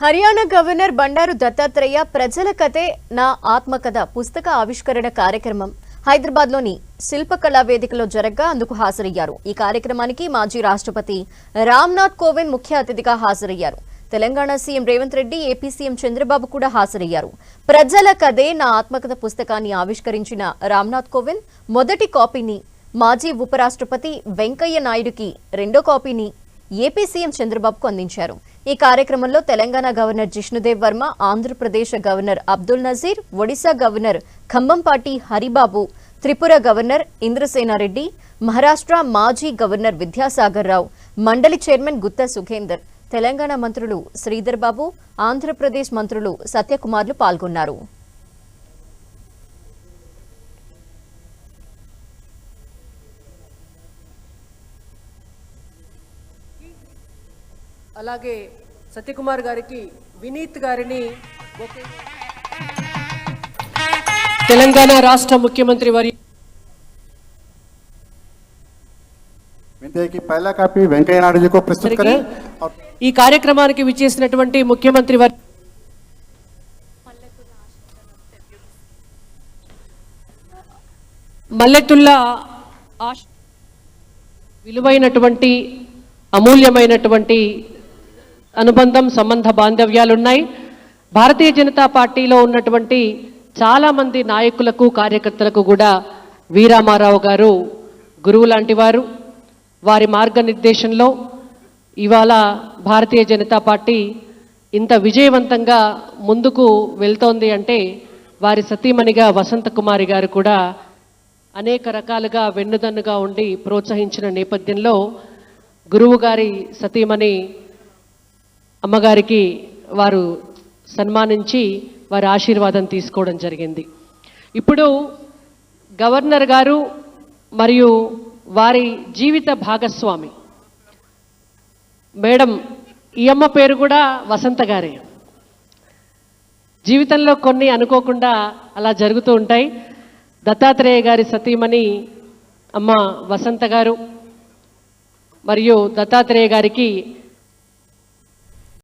Haryana governor Bandaru Dattatreya ప్రజల కథే నా ఆత్మకథ పుస్తక ఆవిష్కరణ కార్యక్రమం. హైదరాబాద్లోని శిల్పకళా వేదికలో జరగ్గా అందుకు హాజరయ్యారు. ఈ కార్యక్రమానికి మాజీ రాష్ట్రపతి రామ్నాథ్ కోవింద్ ముఖ్య అతిథిగా హాజరయ్యారు. Telangana CM Revanth Reddy AP CM Chandrababu కూడా హాజరయ్యారు. ప్రజల కథే నా ఆత్మకథ పుస్తకాన్ని ఆవిష్కరించిన రామ్నాథ్ కోవింద్ మొదటి కాపీని మాజీ ఉపరాష్ట్రపతి వెంకయ్య నాయుడుకి రెండో కాపీని ఏపీ సీఎం చంద్రబాబుకు అందించారు. ఈ కార్యక్రమంలో Telangana governor Jishnu Dev Varma Andhra Pradesh governor Abdul Nazeer Odisha governor Kambhampati Haribabu Tripura governor Indrasena Reddy Maharashtra మాజీ గవర్నర్ విద్యాసాగర్ రావు మండలి చైర్మన్ గుత్తా సుఖేందర్ తెలంగాణ మంత్రులు శ్రీధర్బాబు ఆంధ్రప్రదేశ్ మంత్రులు సత్యకుమార్లు పాల్గొన్నారు. అలాగే సత్యకుమార్ గారికి వినీత్ గారిని తెలంగాణ రాష్ట్ర ముఖ్యమంత్రి వారి ఈ కార్యక్రమానికి విచ్చేసినటువంటి ముఖ్యమంత్రి వారి మల్లెతుల్లా విలువైనటువంటి అమూల్యమైనటువంటి అనుబంధం సంబంధ బాంధవ్యాలున్నాయి. భారతీయ జనతా పార్టీలో ఉన్నటువంటి చాలామంది నాయకులకు కార్యకర్తలకు కూడా వీరామారావు గారు గురువు లాంటి వారు వారి మార్గనిర్దేశంలో ఇవాళ భారతీయ జనతా పార్టీ ఇంత విజయవంతంగా ముందుకు వెళ్తోంది అంటే వారి సతీమణిగా వసంత కుమారి గారు కూడా అనేక రకాలుగా వెన్నుదన్నుగా ఉండి ప్రోత్సహించిన నేపథ్యంలో గురువు గారి సతీమణి అమ్మగారికి వారు సన్మానించి వారి ఆశీర్వాదం తీసుకోవడం జరిగింది. ఇప్పుడు గవర్నర్ గారు మరియు వారి జీవిత భాగస్వామి మేడం ఈ అమ్మ పేరు కూడా వసంత గారే. జీవితంలో కొన్ని అనుకోకుండా అలా జరుగుతూ ఉంటాయి. దత్తాత్రేయ గారి సతీమణి అమ్మ వసంత గారు మరియు దత్తాత్రేయ గారికి